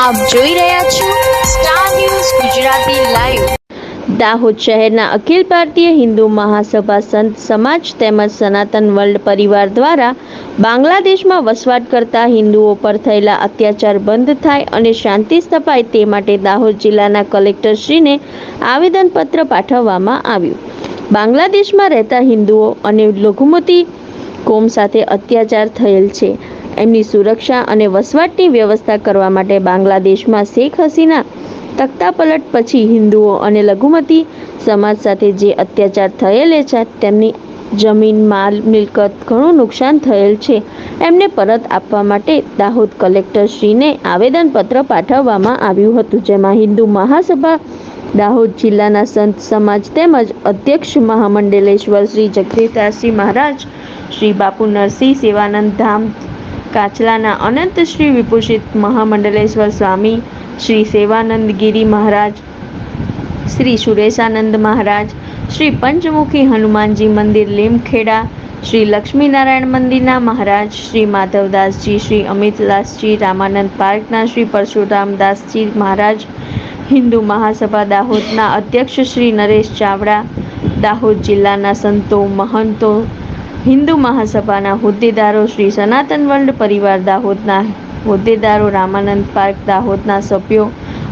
આપ જોઈ રહ્યા છો star news Gujarati live Dahod શહેરના અખિલ ભારતીય હિન્દુ મહાસભા સંત સમાજ તેમજ સનાતન વર્લ્ડ પરિવાર દ્વારા બાંગ્લાદેશમાં વસવાટ કરતા હિન્દુઓ પર થયેલા અત્યાચાર બંધ થાય અને શાંતિ સ્થપાય તે માટે દાહોદ જિલ્લાના કલેક્ટરશ્રીને આવેદનપત્ર પાઠવવામાં આવ્યું. બાંગ્લાદેશમાં રહેતા હિન્દુઓ અને લઘુમતી કોમ સાથે અત્યાચાર થયેલ છે. એમની સુરક્ષા અને વસવાટની વ્યવસ્થા કરવા માટે બાંગ્લાદેશમાં શેખ હસીના તખ્તાપલટ પછી હિન્દુઓ અને લઘુમતી સમાજ સાથે જે અત્યાચાર થયેલ છે, તેમની જમીન, માલ, મિલકત ઘણું નુકસાન થયેલ છે. એમને પરત આપવા માટે દાહોદ કલેક્ટરશ્રીને આવેદનપત્ર પાઠવવામાં આવ્યું હતું, જેમાં હિન્દુ મહાસભા, દાહોદ જિલ્લાના સંત સમાજ તેમજ અધ્યક્ષ મહામંડલેશ્વર શ્રી જગદીશદાસજી મહારાજ, શ્રી બાપુ નરસિંહ સેવાનંદ ધામ કાચલાના અનંત શ્રી વિભૂષિત મહામંડલેશ્વર સ્વામી, શ્રી સેવાનંદ ગિરી મહારાજ, શ્રી સુરેશાનંદ મહારાજ, શ્રી પંચમુખી હનુમાનજી મંદિર લીમખેડા, શ્રી લક્ષ્મીનારાયણ મંદિરના મહારાજ, શ્રી માધવદાસજી, શ્રી અમિતદાસજી, રામાનંદ પાર્કના શ્રી પરશુરામદાસજી મહારાજ, હિન્દુ મહાસભા દાહોદના અધ્યક્ષ શ્રી નરેશ ચાવડા, દાહોદ જિલ્લાના સંતો મહંતો હિન્દુ મહાસભાના હોદ્દેદારો શ્રી સનાતન વર્લ્ડ પરિવાર દાહોદના હોદ્દેદારો રામાનંદ પાર્ક દાહોદના સભ્યો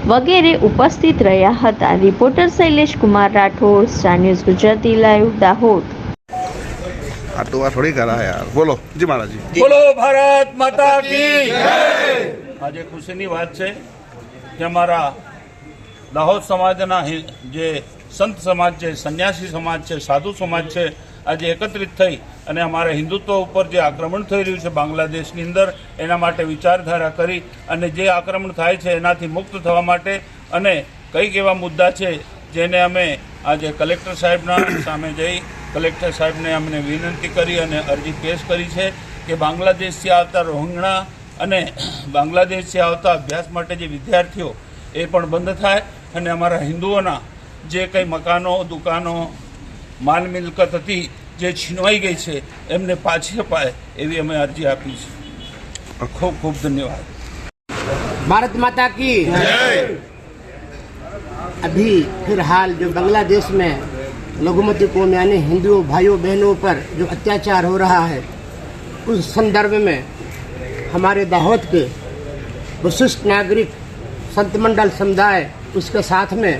વગેરે ઉપસ્થિત રહ્યા હતા. Reporter Shailesh Kumar Rathod star news Gujarati live Dahod. આ તો આ થોડી કરા યાર. બોલો જી મહારાજી બોલો ભારત માતા કી આજે ખુશીની વાત છે કે અમારા દાહોદ સમાજના જે સંત સમાજ છે સંન્યાસી સમાજ છે સાધુ સમાજ છે આજે એકત્રિત થઈ અને અમારા હિન્દુત્વ ઉપર જે આક્રમણ થઈ રહ્યું છે બાંગ્લાદેશની અંદર, એના માટે વિચારધારા કરી અને જે આક્રમણ થાય છે એનાથી મુક્ત થવા માટે અને કંઈક એવા મુદ્દા છે જેને અમે આજે કલેક્ટર સાહેબના સામે જઈ, કલેક્ટર સાહેબને અમને વિનંતી કરી અને અરજી પેશ કરી છે કે બાંગ્લાદેશથી આવતા રોહિંગણા અને બાંગ્લાદેશથી આવતા અભ્યાસ માટે જે વિદ્યાર્થીઓ, એ પણ બંધ થાય અને અમારા હિન્દુઓના જે કંઈ મકાનો, દુકાનો માલ મિલકત હતી જે છીનવાઈ ગઈ છે એમને પાછી અપાય એવી અમે અરજી આપી છે ખૂબ ખૂબ ધન્યવાદ भारत माता की अभी फिलहाल जो बांग्लादेश में लघुमती कौम यानी हिंदुओं भाइयों बहनों पर जो अत्याचार हो रहा है उस संदर्भ में हमारे दाहोद के विशिष्ट नागरिक संत मंडल समुदाय उसके साथ में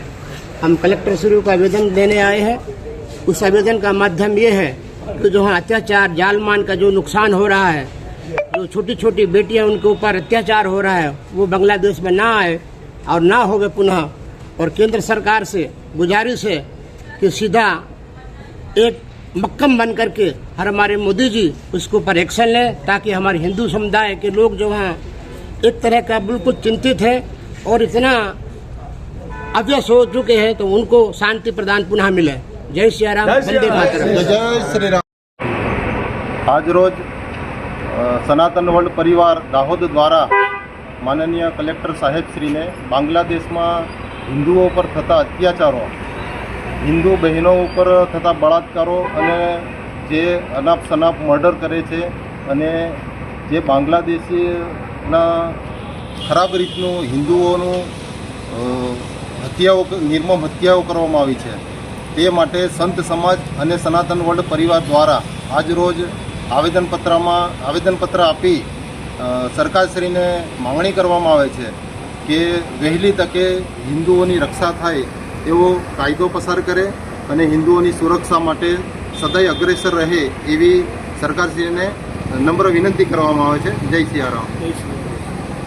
हम कलेक्टर श्री को आवेदन देने आए हैं उस आवेदन का माध्यम ये है कि जो है अत्याचार, जालमान का जो नुकसान हो रहा है, जो छोटी छोटी बेटियाँ उनके ऊपर अत्याचार हो रहा है, वो बांग्लादेश में ना आए और ना हो गए पुनः। और केंद्र सरकार से, गुजारिश है कि सीधा एक मक्कम बन करके हर हमारे मोदी जी उसके ऊपर एक्शन लें, ताकि हमारे हिंदू समुदाय के लोग जो हैं, एक तरह का बिल्कुल चिंतित है और इतना अव्यस हो चुके हैं तो उनको शांति प्रदान पुनः मिले। જય શ્રી રામ વંદે માતરમ. સનાતન વર્લ્ડ પરિવાર દાહોદ દ્વારા માનનીય કલેક્ટર સાહેબ શ્રીને બાંગ્લાદેશમાં હિન્દુઓ પર થતા અત્યાચારો હિન્દુ બહેનો ઉપર થતા બળાત્કારો અને જે અનાપ સનાપ મર્ડર કરે છે અને જે બાંગ્લાદેશીના ખરાબ રીતનું હિન્દુઓનું હત્યાઓ નિર્મમ હત્યાઓ કરવામાં આવી છે. તે માટે સંત સમાજ અને સનાતન વર્લ્ડ પરિવાર દ્વારા આજરોજ આવેદનપત્રમાં આવેદનપત્ર આપી સરકારશ્રીને માંગણી કરવામાં આવે છે કે વહેલી તકે હિન્દુઓની રક્ષા થાય એવો કાયદો પસાર કરે અને હિન્દુઓની સુરક્ષા માટે સદાય અગ્રેસર રહે એવી સરકારશ્રીને નમ્ર વિનંતી કરવામાં આવે છે. જય સિયારામ